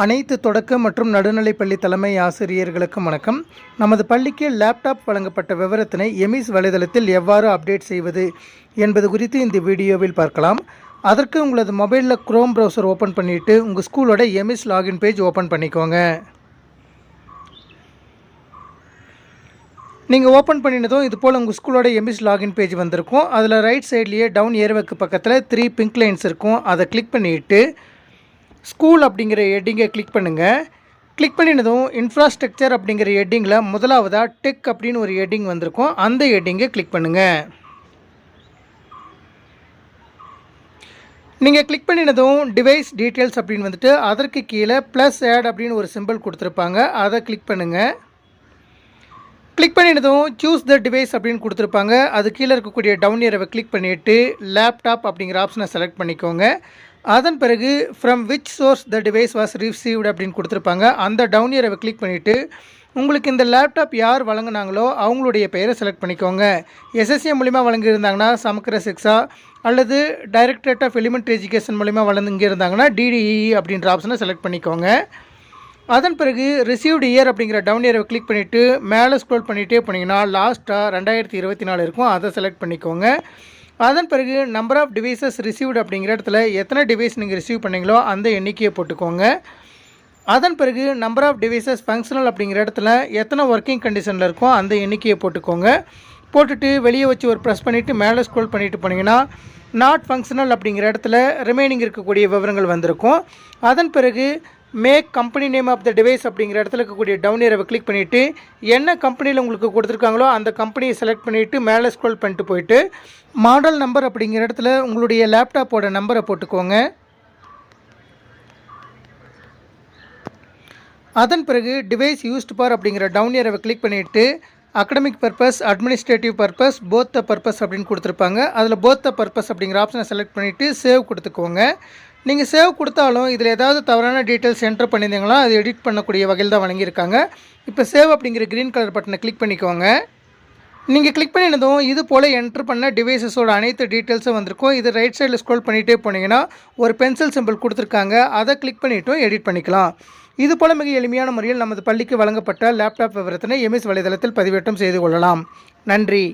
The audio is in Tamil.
அனைத்து தொடக்க மற்றும் நடுநிலைப் பள்ளி தலைமை ஆசிரியர்களுக்கும் வணக்கம். நமது பள்ளிக்கு லேப்டாப் வழங்கப்பட்ட விவரத்தினை எமிஸ் வலைதளத்தில் எவ்வாறு அப்டேட் செய்வது என்பது குறித்து இந்த வீடியோவில் பார்க்கலாம். அதற்கு உங்களது மொபைலில் குரோம் ப்ரௌசர் ஓப்பன் பண்ணிவிட்டு உங்கள் ஸ்கூலோட எமிஸ் லாகின் பேஜ் ஓப்பன் பண்ணிக்கோங்க. நீங்கள் ஓப்பன் பண்ணினதும் இது போல் உங்கள் ஸ்கூலோட எமிஸ் லாகின் பேஜ் வந்திருக்கும். அதில் ரைட் சைட்லேயே டவுன் ஏர்வேக்கு பக்கத்தில் த்ரீ பிங்க் லைன்ஸ் இருக்கும். அதை கிளிக் பண்ணிவிட்டு ஸ்கூல் அப்படிங்கிற ஹெட்டிங்கை கிளிக் பண்ணுங்கள் கிளிக் பண்ணினதும் இன்ஃப்ராஸ்ட்ரக்சர் அப்படிங்கிற ஹெட்டிங்கில் முதலாவதாக டெக் அப்படின்னு ஒரு ஹெட்டிங் வந்திருக்கும். அந்த ஹெட்டிங்கை கிளிக் பண்ணுங்கள் நீங்கள் கிளிக் பண்ணினதும் டிவைஸ் டீட்டெயில்ஸ் அப்படின்னு வந்துட்டு அதற்கு கீழே ப்ளஸ் ஆட் அப்படின்னு ஒரு சிம்பிள் கொடுத்துருப்பாங்க. அதை கிளிக் பண்ணுங்கள் கிளிக் பண்ணினதும் சூஸ் த டிவைஸ் அப்படின்னு கொடுத்துருப்பாங்க. அது கீழே இருக்கக்கூடிய டவுன் ஏரவை கிளிக் பண்ணிவிட்டு லேப்டாப் அப்படிங்கிற ஆப்ஷனை செலக்ட் பண்ணிக்கோங்க. அதன் பிறகு from which source the device was received அப்படின்னு கொடுத்துருப்பாங்க. அந்த டவுன் இயரை கிளிக் பண்ணிவிட்டு உங்களுக்கு இந்த லேப்டாப் யார் வழங்கினாங்களோ அவங்களுடைய பெயரை செலக்ட் பண்ணிக்கோங்க. எஸ்எஸ்ஏ மூலிமா வழங்கியிருந்தாங்கன்னா சமக்கிர சிக்ஸா அல்லது டைரக்டரேட் ஆஃப் எலிமெண்ட்ரி எஜுகேஷன் மூலிமா வழங்கியிருந்தாங்கன்னா டிடிஇ அப்படின்ற ஆப்ஷனை செலக்ட் பண்ணிக்கோங்க. அதன் பிறகு ரிசீவ்டு இயர் அப்படிங்கிற டவுன் இயரை கிளிக் பண்ணிவிட்டு மேலே ஸ்க்ரோல் பண்ணிகிட்டே போனீங்கன்னா லாஸ்ட்டாக ரெண்டாயிரத்தி இருபத்தி நாலு இருக்கும். அதை செலக்ட் பண்ணிக்கோங்க. அதன் பிறகு நம்பர் ஆஃப் டிவைசஸ் ரிசீவ்டு அப்படிங்கிற இடத்துல எத்தனை டிவைஸ் நீங்கள் ரிசீவ் பண்ணீங்களோ அந்த எண்ணிக்கையை போட்டுக்கோங்க. அதன் பிறகு நம்பர் ஆஃப் டிவைசஸ் ஃபங்க்ஷனல் அப்படிங்கிற இடத்துல எத்தனை ஒர்க்கிங் கண்டிஷனில் இருக்கோ அந்த எண்ணிக்கையை போட்டுக்கோங்க. போட்டுட்டு வெளியே வச்சு ஒரு ப்ரெஸ் பண்ணிவிட்டு மேலே ஸ்க்ரோல் பண்ணிவிட்டு போனீங்கன்னா நாட் ஃபங்க்ஷனல் அப்படிங்கிற இடத்துல ரிமைனிங் இருக்கக்கூடிய விவரங்கள் வந்திருக்கும். அதன் பிறகு make company name of the device அப்படிங்கிற இடத்துல இருக்கக்கூடிய டவுன் ஏரவை கிளிக் பண்ணிவிட்டு என்ன கம்பெனியில் உங்களுக்கு கொடுத்துருக்காங்களோ அந்த கம்பெனியை செலக்ட் பண்ணிவிட்டு மேலே ஸ்க்ரோல் பண்ணிட்டு போயிட்டு மாடல் நம்பர் அப்படிங்கிற இடத்துல உங்களுடைய லேப்டாப்போட நம்பரை போட்டுக்கோங்க. அதன் பிறகு டிவைஸ் யூஸ்டு பார் அப்படிங்கிற டவுன் ஏரவை கிளிக் பண்ணிவிட்டு academic purpose administrative purpose both the purpose அப்படின்னு கொடுத்துருப்பாங்க. அதில் போத் த பர்பஸ் அப்படிங்கிற ஆப்ஷனை செலக்ட் பண்ணிவிட்டு சேவ் கொடுத்துக்கோங்க. நீங்கள் சேவ் கொடுத்தாலும் இதில் ஏதாவது தவறான டீட்டெயில்ஸ் என்ட்ரு பண்ணியிருந்தீங்களா அது எடிட் பண்ணக்கூடிய வகையில் தான் வழங்கியிருக்காங்க. இப்போ சேவ் அப்படிங்கிற க்ரீன் கலர் பட்டனை கிளிக் பண்ணிக்கோங்க. நீங்கள் கிளிக் பண்ணினதும் இது போல் என்ட்ரு பண்ண டிவைசஸோட அனைத்து டீட்டெயில்ஸும் வந்திருக்கும். இது ரைட் சைடில் ஸ்க்ரோல் பண்ணிகிட்டே போனீங்கன்னா ஒரு பென்சில் சிம்பிள் கொடுத்துருக்காங்க. அதை கிளிக் பண்ணிவிட்டும் எடிட் பண்ணிக்கலாம். இது போல் மிக எளிமையான முறையில் நமது பள்ளிக்கு வழங்கப்பட்ட லேப்டாப் விவரத்தினை எம்எஸ் வலைதளத்தில் பதிவேற்றம் செய்து கொள்ளலாம். நன்றி.